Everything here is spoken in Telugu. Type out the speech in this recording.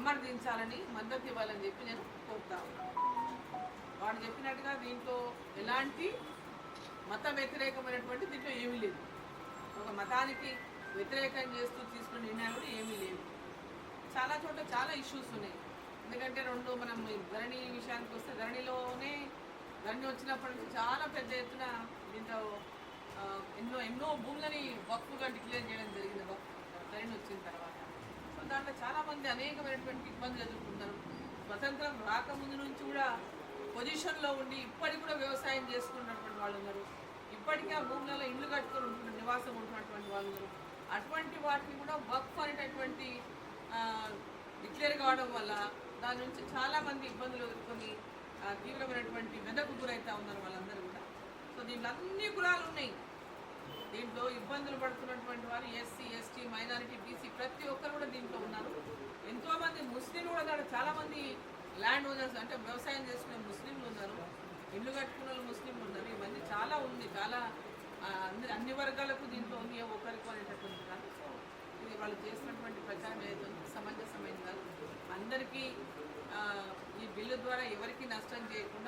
సమర్థించాలని మద్దతు ఇవ్వాలని చెప్పి నేను కోరుతా వాడు చెప్పినట్టుగా దీంట్లో ఎలాంటి మత వ్యతిరేకమైనటువంటి దీంట్లో ఏమీ లేదు. ఒక మతానికి వ్యతిరేకం చేస్తూ తీసుకున్న నిర్ణయాలు కూడా ఏమీ లేవు. చాలా చోట్ల చాలా ఇష్యూస్ ఉన్నాయి. ఎందుకంటే రెండు మనం ధరణి విషయానికి వస్తే ధరణిలోనే ధరణి వచ్చినప్పటి నుంచి చాలా పెద్ద ఎత్తున దీంట్లో ఎన్నో ఎన్నో భూములని వక్ఫుగా డిక్లేర్ చేయడం జరిగింది. వక్ఫ్ ధరణి వచ్చిన తర్వాత. చాలామంది అనేకమైనటువంటి ఇబ్బందులు ఎదుర్కొంటారు. స్వతంత్రం రాకముందు నుంచి కూడా పొజిషన్లో ఉండి ఇప్పటికి కూడా వ్యవసాయం చేసుకున్నటువంటి వాళ్ళు ఉన్నారు ఇప్పటికీ ఆ భూములలో ఇల్లు కట్టుకొని ఉంటున్న నివాసం ఉంటున్నటువంటి వాళ్ళు ఉన్నారు అటువంటి వాటిని కూడా వక్ఫ్ అనేటటువంటి డిక్లేర్ కావడం వల్ల దాని నుంచి చాలామంది ఇబ్బందులు ఎదుర్కొని తీవ్రమైనటువంటి వెదకు గురవుతా ఉన్నారు వాళ్ళందరూ కూడా. సో దీంట్లో అన్ని కులాలు ఉన్నాయి. దీంట్లో ఇబ్బందులు పడుతున్నటువంటి వారు ఎస్సీ ఎస్టీ మైనారిటీ బీసీ ప్రతి ఒక్కరు కూడా దీంట్లో ఉన్నారు. ఎంతోమంది ముస్లింలు కూడా చాలామంది ల్యాండ్ ఓనర్స్ అంటే వ్యవసాయం చేసుకునే ముస్లింలు ఉన్నారు. ఇల్లు కట్టుకున్న వాళ్ళు ముస్లింలు ఉన్నారు. ఇవన్నీ చాలా ఉంది. చాలా అన్ని అన్ని వర్గాలకు దీంట్లో ఉంది. ఏ ఒకరికి అనేటటువంటి కాదు. సో ఇది వాళ్ళు చేసినటువంటి ప్రచారం ఏదైతే ఉందో కాదు. అందరికీ ఈ బిల్లు ద్వారా ఎవరికి నష్టం చేయకుండా